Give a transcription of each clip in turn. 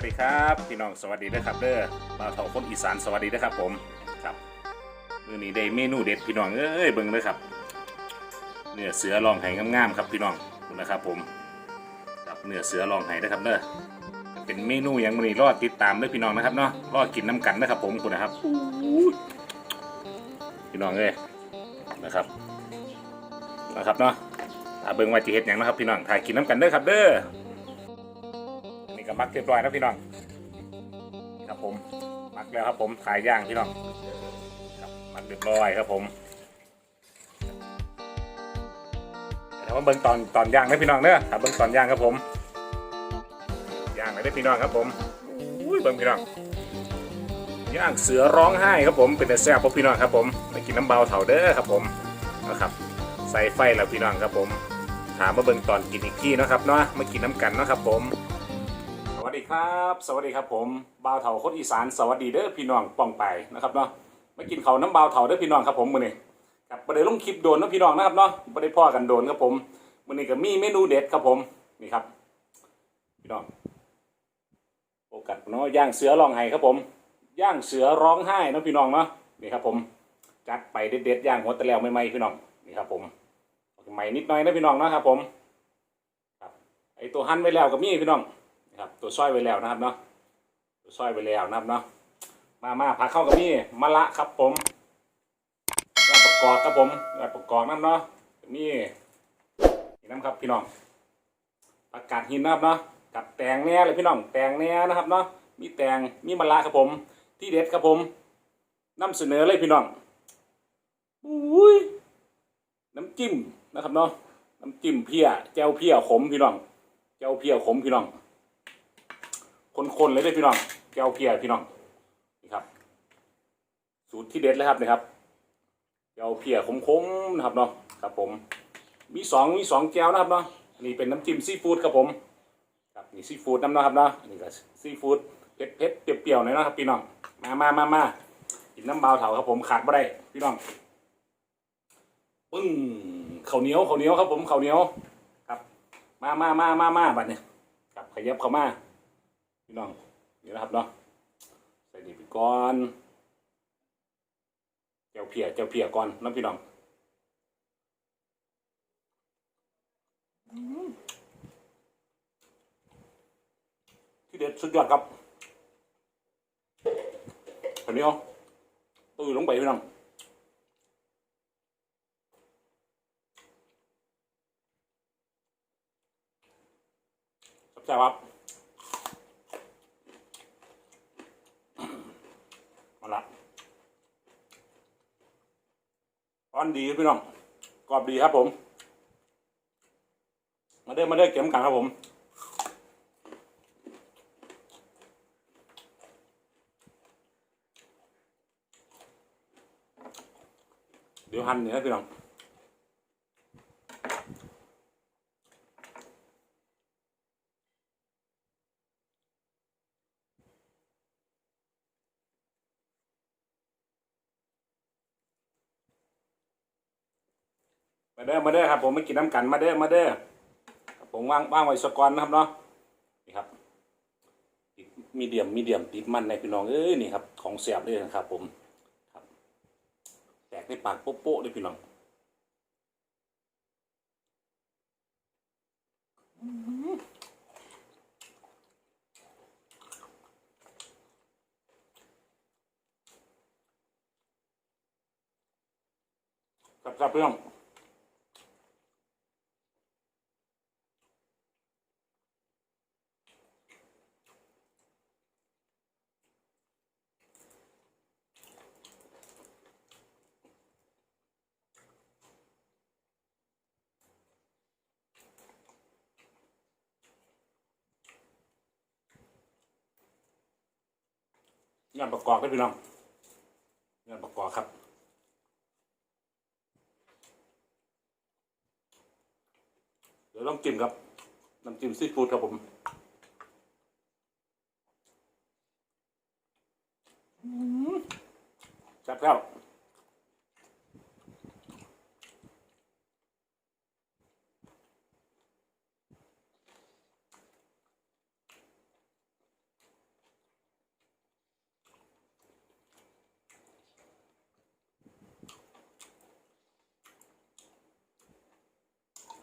วัสดีครับพี่น้องสวัสดีนะครับเด้อมาเท่าคนอีสานสวัสดีนะครับผมครับมื้อนี้ได้เมนูเด็ดพี่น้องเอ้ยเบิ่งเลยครับเนื้อเสือลองไห้งามๆครับพี่น้องนะครับผมครับเนื้อเสือลองไห้นะครับเด้อเป็นเมนูอย่างมื้อนี้รอติดตามเด้อพี่น้องนะครับเนาะรอกินน้ำกันนะครับผมคุณนะครับพี่น้องเอ้ยนะครับนะครับเนาะถ้าเบิ่งว่าจะเฮ็ดหยังนะครับพี่น้องถ่ายกินน้ำกันเด้อครับเด้อ นี่ก็มักเรียบร้อยแล้วพี่น้องครับผมมักแล้วครับผมขายย่างพี่น้องครับมักเรียบร้อยครับผมเดี๋ยวมาเบิ่งตอนตอนย่างนะพี่น้องเด้อถ้าเบิ่งตอนย่างครับผมย่างเลยได้พี่น้องครับผมอุ้ยเบิ่งพี่น้องย่างเสือร้องไห้ครับผมเป็นแต่แซ่บพวกพี่น้องครับผมไปกินน้ำเบาเถาเด้อครับผมนะครับใส่ไฟแล้วพี่น้องครับผมถามมาเบิ่งตอนกินอีกที่เนาะครับเนาะมากินน้ำกันเนาะครับผม ครับ สวัสดีครับผมบ่าวเถาคนอีสานสวัสดีเด้อพี่น้องป้องไปนะครับเนาะมากินเขาน้ำบ่าวเถาเด้อพี่น้องครับผมมื้อนี้ครับบ่ได้ลงคลิปโดนนะพี่น้องนะครับเนาะบ่ได้พ่อกันโดนครับผมมื้อนี้ก็มีเมนูเด็ดครับผมนี่ครับ พี่น้องโอกาสเนาะย่างเสือร้องไห้ครับผม ย่างเสือร้องไห้นะพี่น้องเนาะนี่ครับผมจัดไปเด็ดๆย่างหัวตะแล้วใหม่ๆพี่น้องนี่ครับผมใหม่นิดหน่อยนะพี่น้องนะครับผมครับไอตัวหั่นไว้แล้วก็มีพี่น้อง ครับตัวซอยไว้แล้วนะครับเนาะตัวซอยไว้แล้วนะครับเนาะมามาผักเข้ากับนี่มะละครับผมแล้วประกอบครับผมแล้วประกอบน้ำเนาะนี่นี่น้ำครับพี่น้องผักกาดหินนะครับเนาะกับแตงแน่เลยพี่น้องแตงแน่นะครับเนาะมีแตงมีมะละครับผม ที่เด็ดครับผมนำเสนอเลยพี่น้องอุ้ยน้ำจิ้มนะครับเนาะน้ำจิ้มเพี้ยแจ่วเพี้ยขมพี่น้องแจ่วเพี้ยขมพี่น้อง คนๆเลยได้พี่น้องแก้วเพียร์พี่น้องนี่ครับ สูตรที่เด็ดเลยครับนี่ครับแก้วเพียร์ขมๆนะครับเนาะครับผมมีสองมีสองแก้วนะครับเนาะนนี้เป็นน้ำจิ้มซีฟู้ดครับผมครับนี่ซีฟู้ดน้ำเนาะครับเนาะนนี่ก็ซีฟู้ดเผ็ดเผ็ดๆเปรี้ยวๆหน่อยเนาะครับพี่น้องมามามามากินน้ำเบาเถาครับผมขาดไม่ได้พี่น้องปึ้งข้าวเหนียวข้าวเหนียวครับผมข้าวเหนียวครับ มามามามามาบัดเนี่ยครับขยับเข้ามา พี่น้องนี่นะครับเนาะใส่ดีไปก่อนเจ้าเพียเจ้าเพียก่อนน้ำพี่น้องที่เด็ดสุดยอดครับอันนี้เอาตื่นลงไปพี่น้องแซ่บครับ มาละอ่อนดีครับพี่น้องกรอบดีครับผม มาได้มาได้เก็บกันครับผมเดี๋ยวหั่นเนี่ยพี่น้อง มาเด้อมาเด้อครับผมไมากินน้ำกันมาเด้อมาเด้อผมว่างว่างไว้สกอนนะครับเนาะนี่ครับมีเดียมมีเดียมติดมันในพี่น้องเอ้ยนี่ครับของเสียบเลยนะครับ ผมครับ แตกในปากโป๊ะๆเลยพี่น้องครับครับพี่อง งานประกอบได้พี่น้องงานประกอบครับเดี๋ยวต้องจิ้มครับน้ำจิ้มซีฟู้ดครับผมอืมแซ่บแล้ว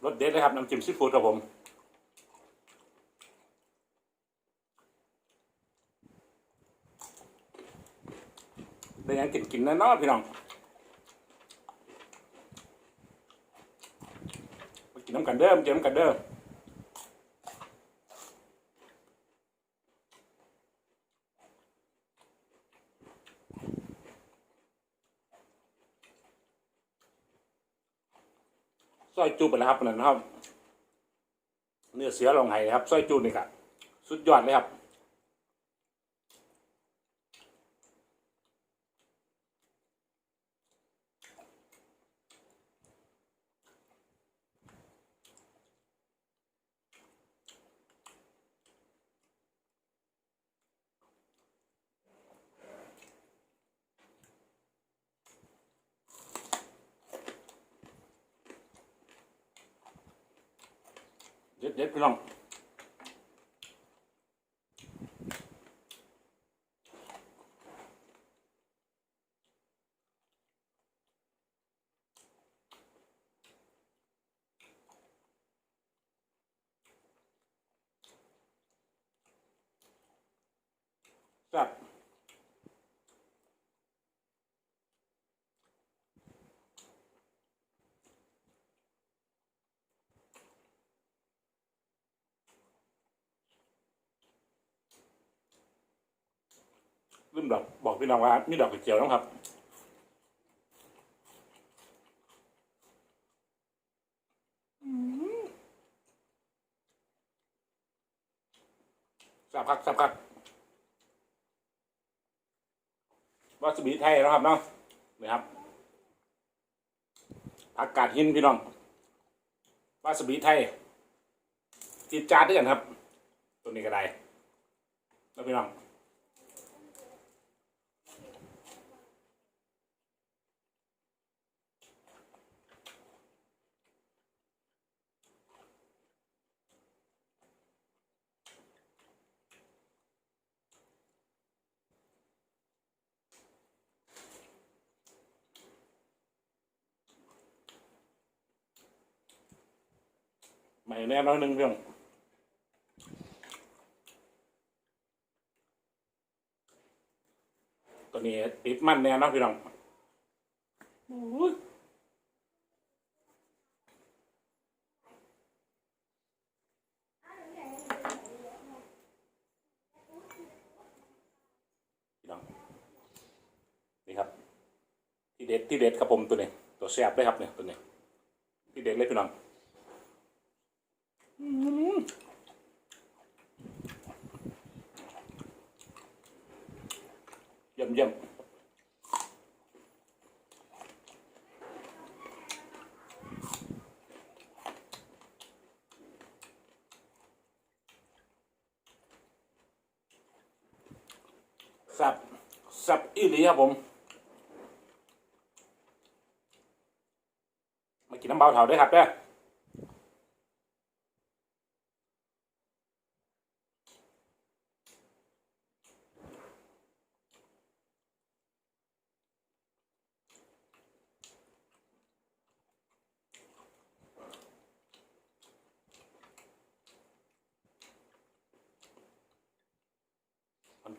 รสเด็ดเลยครับน้ำจิ้มซีฟู้ดครับผมได้ยังกินกินแน่นอนพี่น้องมากินน้ำกันเด้อมากินน้ำกันเด้อ ซอยจูบไปแล้วครับนั่นนะครับ เนื้อเสือลองไห้ครับซอยจูบนี่ครับสุดยอดเลยครับ เด็ดเด็ดพี่น้องแซ่บ ลืมดอกบอกพี่น้องว่ามีดอกกระเจียวนะครับสับพักสับพักวาซาบิไทยนะครับเนาะนี่ครับผักกาดหินพี่น้องวาซาบิไทยจีดจาดด้วยกันครับ ตัวนี้ก็ได้แล้วพี่น้อง ใหม่แน่น้อยหนึ่งเพี่องตัวนี้ติดมันแน่นาะพี่น้องพี่น้องนี่ครับ ที่เด็ดที่เด็ดครับผมตัวนี้ ตัวแซ่บเลยครับเนี่ยตัวนี้ ที่เด็ดเลยพี่น้อง เยี่ยมเยี่ยมสับสับอีหลีครับผม มากินน้ำเบาเถาด้วยครับเด้อ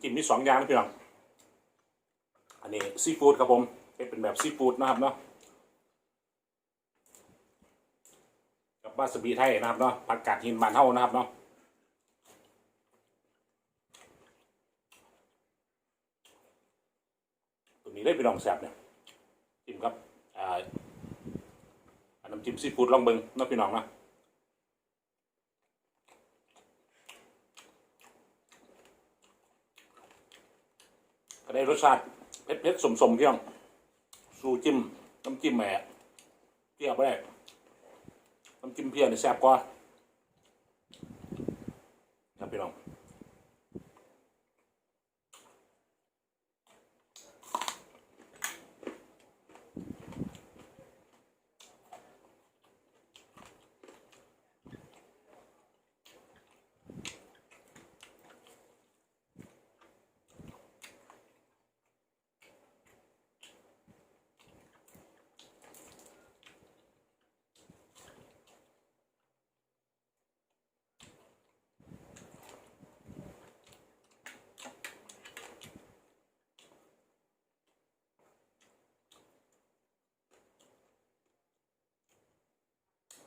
จิ้มมีสองอย่างนะพี่น้อง อันนี้ซีฟู้ดครับผมเป็นแบบซีฟู้ดนะครับเนาะ กับบาสบีไทยนะครับเนาะผักกาดหินบานเท่านะครับเนาะตัวนี้ได้พี่น้องแซ่บเนี่ยจิ้มครับ อ่าน้ำจิ้มซีฟู้ดลองเบิ้งนะพี่น้องนะ ก็ได้รสชาติเผ็ดๆสมสมๆพี่น้องสูจิ้มน้ำจิ้มแหม่เปรี้ยวไปได้น้ำจิ้มเพี้ยนี่แซ่บกว่าครับพี่น้อง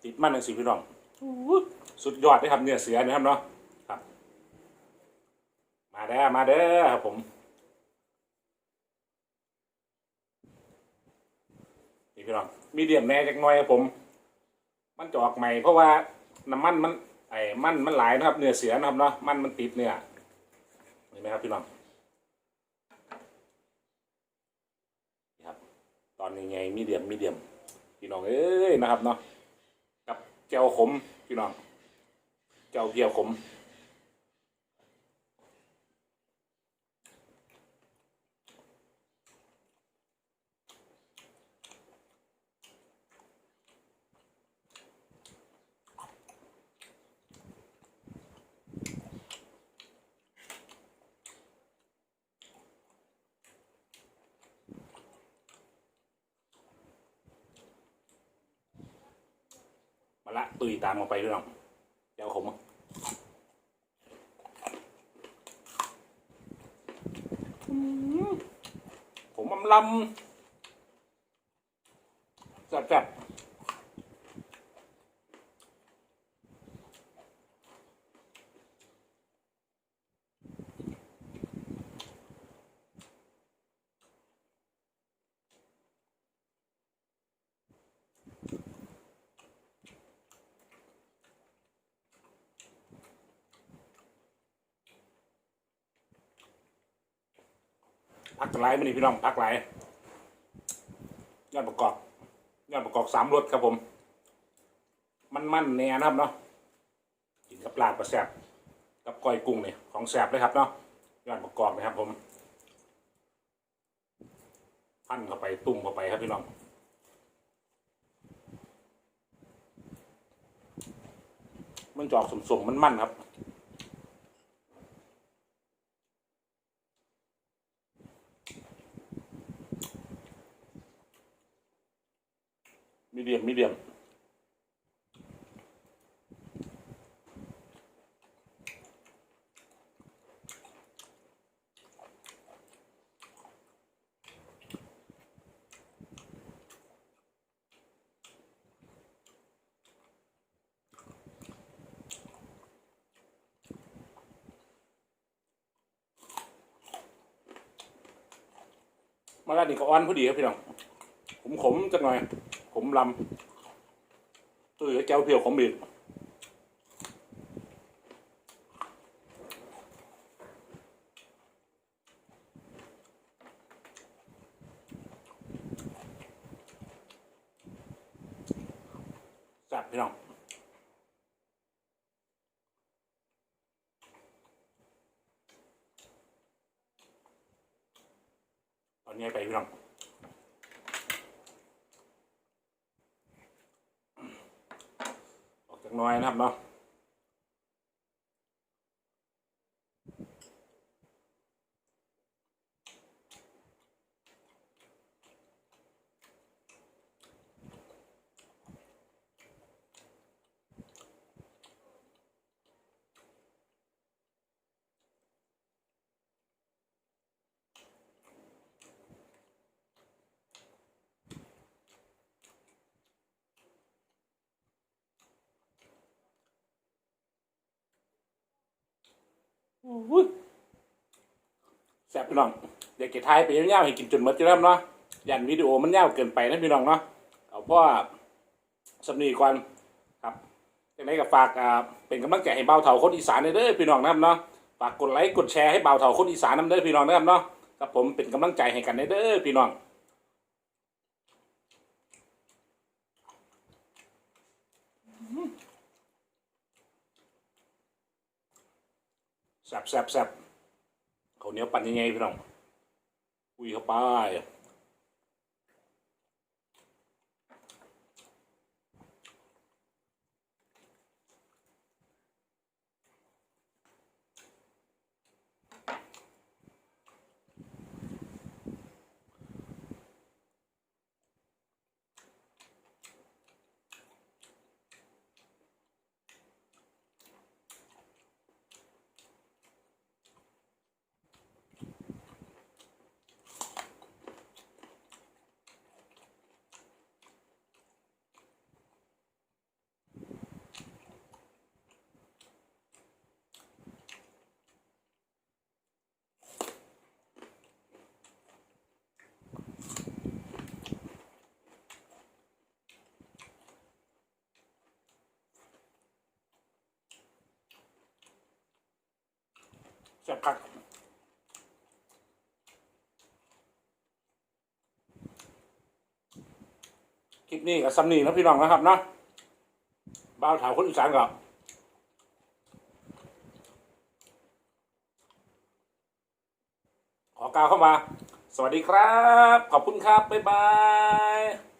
ติดมันหนึ่งสิพี่น้องสุดยอดเลยครับเนื้อเสือนะครับเนาะครับ มาเด้อมาเด้อครับผมนี่พี่น้องมีเดียมแน่จักหน่อยครับผม มันจะออกใหม่เพราะว่าน้ำมันมันไอ้มันมันหลายนะครับเนื้อเสือนะครับเนาะมันมันติดเนื้อเห็นไหมครับพี่น้องนี่ครับ ตอนนี้ไงมีเดียมมีเดียมพี่น้องเอ้ยนะครับเนาะ แก้วขมพี่น้องแก้วเพียวขม ละตุยตามมาไปพี่น้องแก้วขมอืมผมอำลำแซ่บๆ พักไมานี่พี่น้องพักไหลยอดประกอบยอดประกอบสามรสครับผม มันมันแน่นะครับเนาะกินกับปลาปลาแซบกับก้อยกุ้งเนี่ยของแซบเลยครับเนาะยอดประกอบนะครับผมพันเข้าไปตุ่มเข้าไปครับพี่น้องมันจอกสมๆมันๆครับ มีเดียมมีเดียมมาแล้วนี่ก็อ่อนพอดีครับพี่น้องผมขมจังหน่อย ลำตัวเหลือแก้วเพียวขมอีกแซ่บพี่น้อง ตอนนี้ไปพี่น้อง ออกจากห น้อยนะครับเนาะ แซ่บพี่น้องอยากเก็บท้ายไปยาวๆให้กินจนหมดจะเริ่มเนาะยันวิดีโอมันยาวเกินไปนะพี่น้องเนาะเอาเพราะว่าสำนีก่อนครับยังไงก็ฝากอ่าเป็นกำลังใจให้เบาเถาคนอีสานเด้อพี่น้องนะครับเนาะฝากกดไลค์กดแชร์ให้เบาเถาคนอีสานนำเด้อพี่น้องนะครับเนาะครับผมเป็นกำลังใจให้กันเด้อพี่น้อง แซบแซบแซบเขาเนี้ยปั่นยังไงพี่น้องอุ้ยเข้าไป แซ่บคักคลิปนี้กับซัมนี่นะพี่น้องนะครับเนาะบ้าวถาวคนอีสานก่อนขอกล่าวเข้ามา สวัสดีครับ ขอบคุณครับ บ๊ายบาย